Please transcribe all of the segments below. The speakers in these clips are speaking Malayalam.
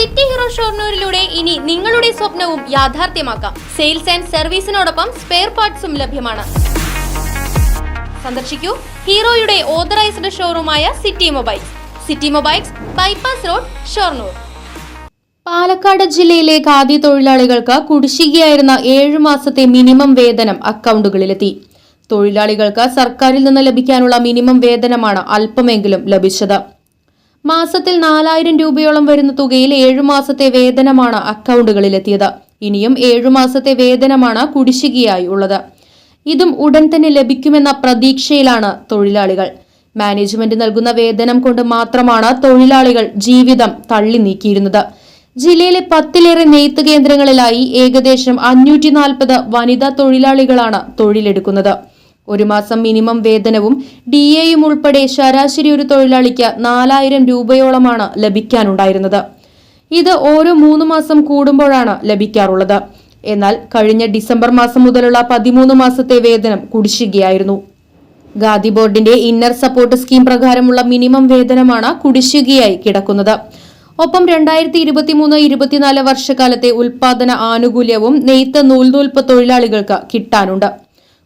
സിറ്റി ഹീറോ ഷോർണൂരിലൂടെ ഇനി നിങ്ങളുടെ സ്വപ്നവും യാഥാർത്ഥ്യമാക്കാം. സെയിൽസ് ആൻഡ് സർവീസിനോടൊപ്പം സ്പെയർ പാർട്സും ലഭ്യമാണ്. സന്ദർശിക്കൂ ഹീറോയുടെ authorised ഷോറൂമായ city mobiles. City mobiles bypass road Shoranur. Palakkad ജില്ലയിലെ ഖാദി തൊഴിലാളികൾക്ക് കുടിശ്ശികയായിരുന്ന ഏഴു മാസത്തെ മിനിമം വേതനം അക്കൗണ്ടുകളിലെത്തി. തൊഴിലാളികൾക്ക് സർക്കാരിൽ നിന്ന് ലഭിക്കാനുള്ള മിനിമം വേതനമാണ് അല്പമെങ്കിലും ലഭിച്ചത്. മാസത്തിൽ നാലായിരം രൂപയോളം വരുന്ന തുകയിൽ ഏഴു മാസത്തെ വേതനമാണ് അക്കൗണ്ടുകളിലെത്തിയത്. ഇനിയും ഏഴു മാസത്തെ വേതനമാണ് കുടിശ്ശികയായി ഉള്ളത്. ഇതും ഉടൻ തന്നെ ലഭിക്കുമെന്ന പ്രതീക്ഷയിലാണ് തൊഴിലാളികൾ. മാനേജ്മെന്റ് നൽകുന്ന വേതനം കൊണ്ട് മാത്രമാണ് തൊഴിലാളികൾ ജീവിതം തള്ളി നീക്കിയിരുന്നത് ജില്ലയിലെ പത്തിലേറെ നെയ്ത്ത് കേന്ദ്രങ്ങളിലായി ഏകദേശം അഞ്ഞൂറ്റി നാൽപ്പത് വനിതാ തൊഴിലാളികളാണ് തൊഴിലെടുക്കുന്നത്. ഒരു മാസം മിനിമം വേതനവും ഡി എയും ഉൾപ്പെടെ ശരാശരി ഒരു തൊഴിലാളിക്ക് നാലായിരം രൂപയോളമാണ് ലഭിക്കാനുണ്ടായിരുന്നത്. ഇത് ഓരോ മൂന്ന് മാസം കൂടുമ്പോഴാണ് ലഭിക്കാറുള്ളത്. എന്നാൽ കഴിഞ്ഞ ഡിസംബർ മാസം മുതലുള്ള പതിമൂന്ന് മാസത്തെ വേതനം കുടിശ്ശികയായിരുന്നു. ഖാദി ബോർഡിന്റെ ഇന്നർ സപ്പോർട്ട് സ്കീം പ്രകാരമുള്ള മിനിമം വേതനമാണ് കുടിശ്ശികയായി കിടക്കുന്നത്. ഒപ്പം രണ്ടായിരത്തി ഇരുപത്തിമൂന്ന് ഇരുപത്തിനാല് വർഷക്കാലത്തെ ഉൽപാദന ആനുകൂല്യവും നെയ്ത്ത് നൂൽനൂൽപ്പ് തൊഴിലാളികൾക്ക് കിട്ടാനുണ്ട്.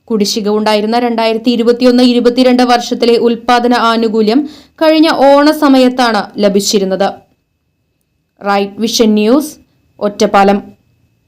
കുടിശ്ശിക ഉണ്ടായിരുന്ന രണ്ടായിരത്തി ഇരുപത്തിയൊന്ന് ഇരുപത്തിരണ്ട് വർഷത്തിലെ ഉൽപാദന ആനുകൂല്യം കഴിഞ്ഞ ഓണ സമയത്താണ് ലഭിച്ചിരുന്നത്. Right vision news Ottapalam.